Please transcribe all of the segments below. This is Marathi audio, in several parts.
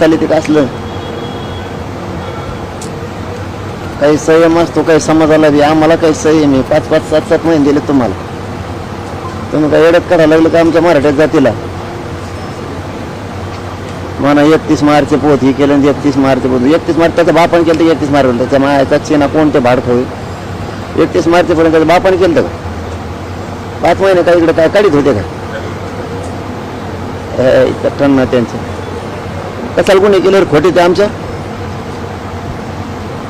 चालली ते का असलं? काही संयम असतो काही समाजाला बी. आम्हाला काही संयम आहे. पाच पाच सात सात महिने दिले तुम्हाला. तुम्ही काय एडत करायला लागलं का आमच्या मराठ्यात जातीला? म्हणा एकतीस मार्च पोत ही केलं एकतीस मार्च पोत. एकतीस मार्च त्याच्या बापाने केलं तर एकतीस मार्च त्याच्या मायाचा चेना कोणते भाडखोय एकतीस मार्च पर्यंत त्याच्या बापाने केलं का? पाच महिने काय इकडे काय काढीत होते का? हे, त्यांचं. कशाला कोणी केल्यावर खोटे ते आमच्या.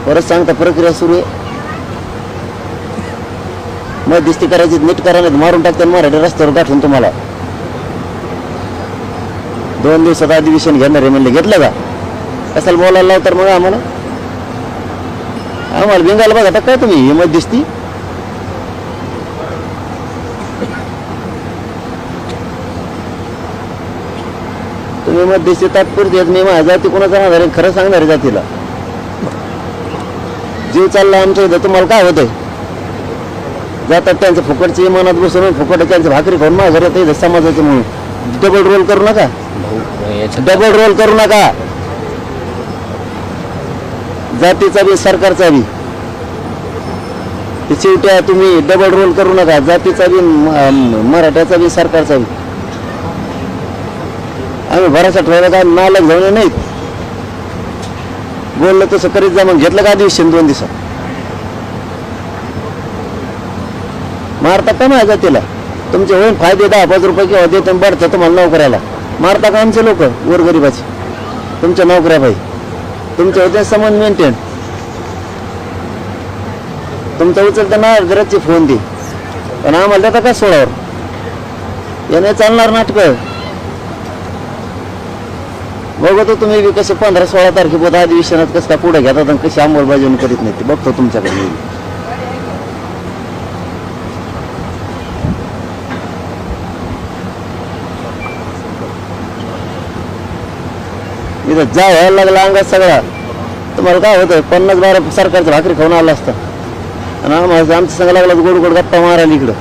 परत सांगता प्रक्रिया सुरू आहे. मध्यस्थी करायची नीट करा नाही मारून टाकतात मराठी रस्त्यावर गाठून तुम्हाला. दोन दिवसात अधिवेशन घेणार आहे म्हणले घेतलं का? कशाला बोलायला लावतर मग आम्हाला? आम्हाला बेंगाल बघा आता काय तुम्ही ही मध्यस्थी तुम्ही मध्यस्थी तात्पुरती आहेत. मी माझ्या जाती कोणाचा राहणार आहे? खरं सांगणार आहे जातीला. जीव चालला आमच्या इथं तुम्हाला काय होतंय? जातात त्यांचं फुकटची इमानात बसून फुकट त्यांचं भाकरी खाऊन माझ्या घरात इथं समाजाचं म्हणून. डबल रोल करू नका. डबल रोल करू नका. जातीचा बी सरकारचा बी. ते शेवट्या तुम्ही डबल रोल करू नका. जातीचा बी मराठ्याचा बी सरकारचा बी. आम्ही भरोसा ठेवला काय नालक जाऊन नाहीत. बोललं तसं करीत जा मग घेतलं का दिवशी दोन दिवसात? मारता का माझा तिला तुमचे होईन फायदे दहा पाच रुपये किंवा देत बढतं तुम्हाला नोकऱ्याला. मारता का आमचे लोक? गोरगरिबाचे तुमच्या नोकऱ्या पाहिजे तुमच्या होते संबंध मेंटेन तुमचा उचलता ना घराची फोन दे. पण आम्हाला देता का सोळावर? याने चालणार नाटकं. बघतो तुम्ही बी कसं पंधरा सोळा तारखेपर्यंत अधिवेशनात कसं काय पुढे घेतात आणि कशी अंमलबजावणी करीत नाही ते. बघतो तुमच्याकडे. मी. इथं जा व्हायला लागला अंगात सगळा. तुम्हाला काय होतं पन्नास बारा सरकारचं भाकरी खाऊन आला असता. आणि आम्हाला आमच्या सांगायला लागला गोड गोड गप्पा मारायला इकडं.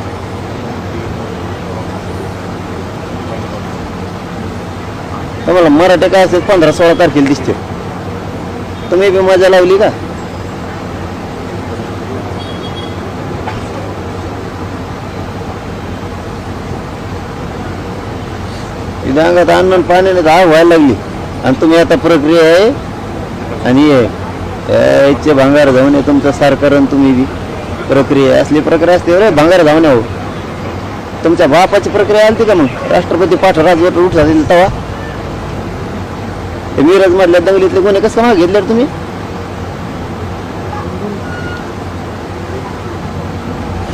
तुम्हाला मराठे काय असेल पंधरा सोळा तारखेला दिसते. तुम्ही बी मजा लावली का? इथं अंगात अन्न पाण्याने तर व्हायला लागली. आणि तुम्ही आता प्रक्रिया आहे आणि याचे भांगार धावणे आहे तुमचं सारखं तुम्ही बी प्रक्रिया असली प्रक्रिया असते रे भांगार जाऊन हो तुमच्या बापाची प्रक्रिया आली का मग? राष्ट्रपती पाठ राजवट उठ झालेली तेव्हा मिरज मधल्या दंगलीतले गुन्हे कसं मागे घेतले तुम्ही?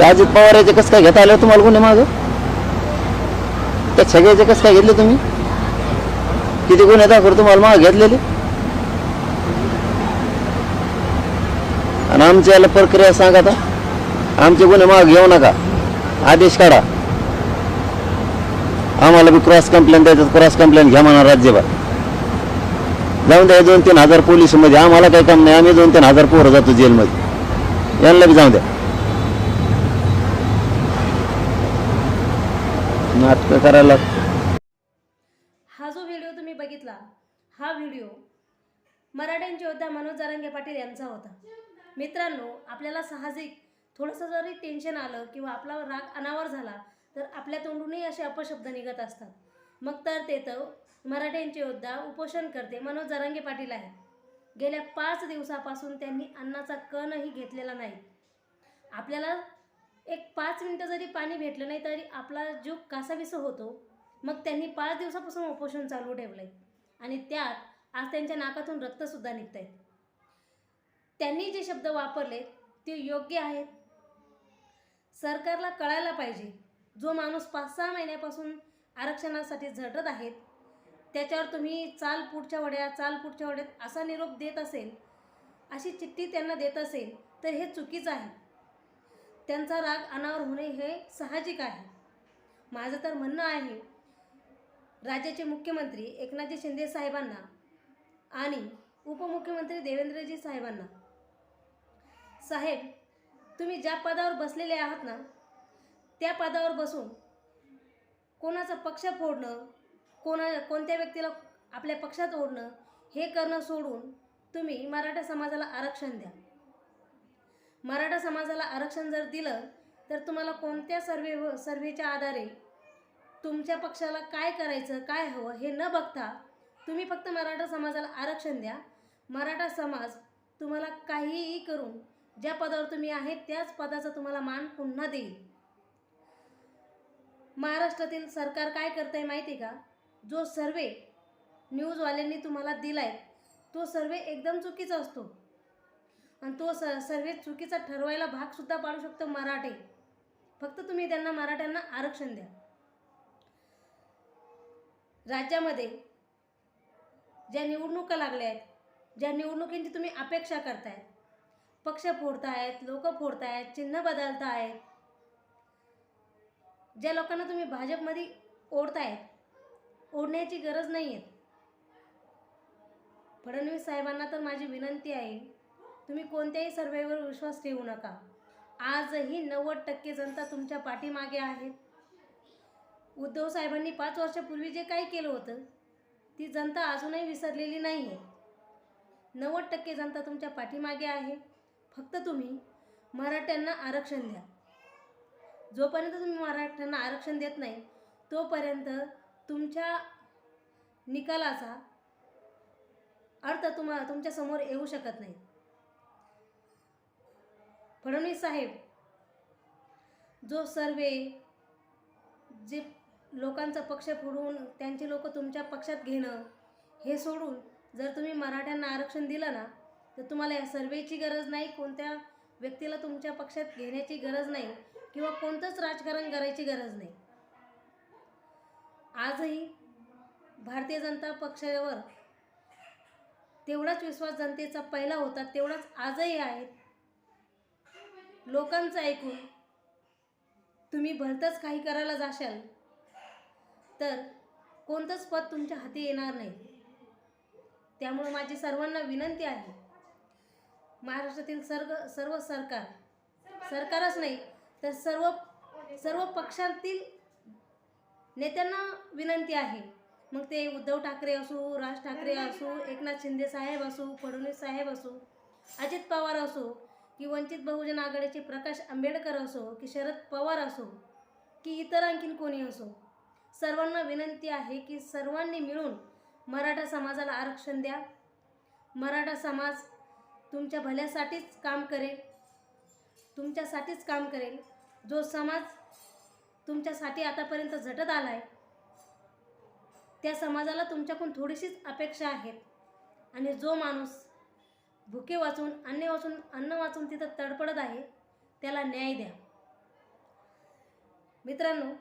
अजित पवार याचे कसं काय घेता आलं तुम्हाला गुन्हे माग? त्या छग्याचे कसं काय घेतले तुम्ही? किती गुन्हे दाखवले तुम्हाला माग घेतलेले? आणि आमच्या याला प्रक्रिया सांगा आता. आमचे गुन्हे माग घेऊ नका. आदेश काढा. आम्हाला बी क्रॉस कंप्लेंट द्यायचं क्रॉस कंप्लेंट घ्या म्हणा राज्यभर. जाऊन द्या दोन तीन हजार पोलीसमध्ये. आम्हाला काही काम नाही. आम्ही दोन तीन हजार पोरं जातो जेलमध्ये. यांना बी जाऊन द्या. नाटकं करायला हा जो व्हिडिओ तुम्ही बघितला हा व्हिडिओ मराठ्यांचे योद्धा मनोज जारंगे पाटील यांचा होता. मित्रांनो आपल्याला साहजिक थोडंसं जरी टेन्शन आलं किंवा आपला राग अनावर झाला तर आपल्या तोंडूनही असे अपशब्द निघत असतात. मग तर ते तर मराठ्यांचे योद्धा उपोषण करते. मनोज जरांगे पाटील आहेत. गेल्या पाच दिवसापासून त्यांनी अन्नाचा कणही घेतलेला नाही. आपल्याला एक पाच मिनटं जरी पाणी भेटलं नाही तरी आपला जीव कासाविसा होतो मग त्यांनी पाच दिवसापासून उपोषण चालू ठेवलंय. आणि त्यात आज त्यांच्या नाकातून रक्तसुद्धा निघत आहे त्यांनी जे शब्द वापरले ते योग्य आहेत. सरकारला कळायला पाहिजे. जो माणूस पाच सहा महिन्यापासून आरक्षणासाठी झटत आहेत. त्याच्यावर तुम्ही चाल पुढच्या वड्या चाल पुढच्या वड्यात असा निरोप देत असेल अशी चिठ्ठी त्यांना देत असेल तर हे चुकीचं आहे. त्यांचा राग अनावर होणे हे साहजिक आहे. माझं तर म्हणणं आहे राज्याचे मुख्यमंत्री एकनाथजी शिंदे साहेबांना आणि उपमुख्यमंत्री देवेंद्रजी साहेबांना. साहेब तुम्ही ज्या पदावर बसलेले आहात ना त्या पदावर बसून कोणाचा पक्ष फोडणं कोणा कोणत्या व्यक्तीला आपल्या पक्षात ओढणं हे करणं सोडून तुम्ही मराठा समाजाला आरक्षण द्या. मराठा समाजाला आरक्षण जर दिलं तर तुम्हाला कोणत्या सर्वे सर्वेच्या आधारे तुमच्या पक्षाला काय करायचं काय हवं हे न बघता तुम्ही फक्त मराठा समाजाला आरक्षण द्या. मराठा समाज तुम्हाला काहीही करून ज्या पदावर तुम्ही आहेत त्याच पदाचा तुम्हाला मान पुन्हा देईल. महाराष्ट्रातील सरकार काय करत आहे माहिती आहे का? जो सर्वे न्यूजवाल्यांनी तुम्हाला दिला आहे तो सर्वे एकदम चुकीचा असतो. आणि तो स सर्वे चुकीचा ठरवायला भागसुद्धा पाडू शकतो मराठे. फक्त तुम्ही त्यांना मराठ्यांना आरक्षण द्या. राज्यामध्ये ज्या निवडणुका लागल्या आहेत ज्या निवडणुकींची तुम्ही अपेक्षा करतायत पक्ष फोडतायत लोक फोडतायत चिन्ह बदलतायत ज्या लोकांना तुम्ही भाजपमध्ये ओढतायत ओढण्याची गरज नाही आहे फडणवीस साहेबांना तर माझी विनंती आहे तुम्ही कोणत्याही सर्वेवर विश्वास ठेवू नका. आजही नव्वद टक्के जनता तुमच्या पाठीमागे आहे. उद्धव साहेबांनी पाच वर्षापूर्वी जे काही केलं होतं ती जनता अजूनही विसरलेली नाही आहे नव्वद टक्के जनता तुमच्या पाठीमागे आहे. फक्त तुम्ही मराठ्यांना आरक्षण द्या. जोपर्यंत तुम्ही मराठ्यांना आरक्षण देत नाही तोपर्यंत तुमच्या निकालाचा अर्थ तुम्हा तुमच्यासमोर येऊ शकत नाही. फडणवीस साहेब जो सर्वे जे लोकांचा पक्ष फोडून त्यांचे लोक तुमच्या पक्षात घेणं हे सोडून जर तुम्ही मराठ्यांना आरक्षण दिलं ना तर तुम्हाला या सर्वेची गरज नाही कोणत्या व्यक्तीला तुमच्या पक्षात घेण्याची गरज नाही किंवा कोणतंच राजकारण करायची गरज नाही. आजही भारतीय जनता पक्षावर तेवढाच विश्वास जनतेचा पहिला होता तेवढाच आजही आहे लोकांचं ऐकून तुम्ही भलतंच काही करायला जाशाल तर कोणतंच पद तुमच्या हाती येणार नाही. त्यामुळे माझी सर्वांना विनंती आहे महाराष्ट्रातील सर्व सर्व सरकार सरकारच नाही तर सर्व सर्व पक्षातील नेत्यांना विनंती आहे. मग ते उद्धव ठाकरे असो राज ठाकरे असो एकनाथ शिंदे साहेब असो फडणवीस साहेब असो अजित पवार असो की वंचित बहुजन आघाडीचे प्रकाश आंबेडकर असो की शरद पवार असो की इतर आणखीन कोणी असो सर्वांना विनंती आहे की सर्वांनी मिळून मराठा समाजाला आरक्षण द्या. मराठा समाज तुमच्या भल्यासाठीच काम करेल. तुमच्यासाठीच काम करेल. जो समाज तुमच्यासाठी आतापर्यंत झटत आला आहे त्या समाजाला तुमच्याकडून थोडीशीच अपेक्षा आहेत. आणि जो माणूस भुके वाचून अन्न वाचून अन्न वाचून तिथं तडपडत आहे त्याला न्याय द्या. मित्रांनो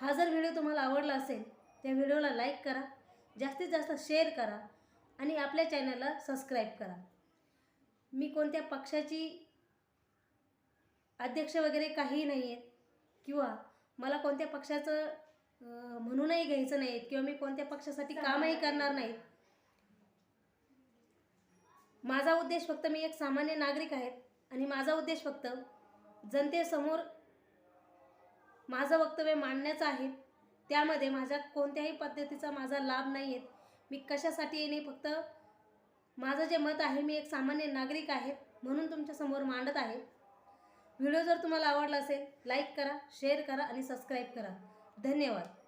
हा जर व्हिडिओ तुम्हाला आवडला असेल त्या व्हिडिओला लाईक करा जास्तीत जास्त शेअर करा आणि आपल्या चॅनलला सबस्क्राईब करा. मी कोणत्या पक्षाची अध्यक्ष वगैरे काही नाही आहेत किंवा मला कोणत्या पक्षाचं म्हणूनही घ्यायचं नाही किंवा मी कोणत्या पक्षासाठी कामही करणार नाही माझा उद्देश फक्त मी एक सामान्य नागरिक आहे आणि माझा उद्देश फक्त जनतेसमोर माझं वक्तव्य मांडण्याचं आहे. त्यामध्ये माझ्या कोणत्याही पद्धतीचा माझा लाभ नाही आहे मी कशासाठी येणे फक्त माझं जे मत आहे मी एक सामान्य नागरिक आहे म्हणून तुमच्यासमोर मांडत आहे. व्हिडिओ जर तुम्हाला आवडला असेल लाईक करा शेअर करा आणि सबस्क्राईब करा. धन्यवाद.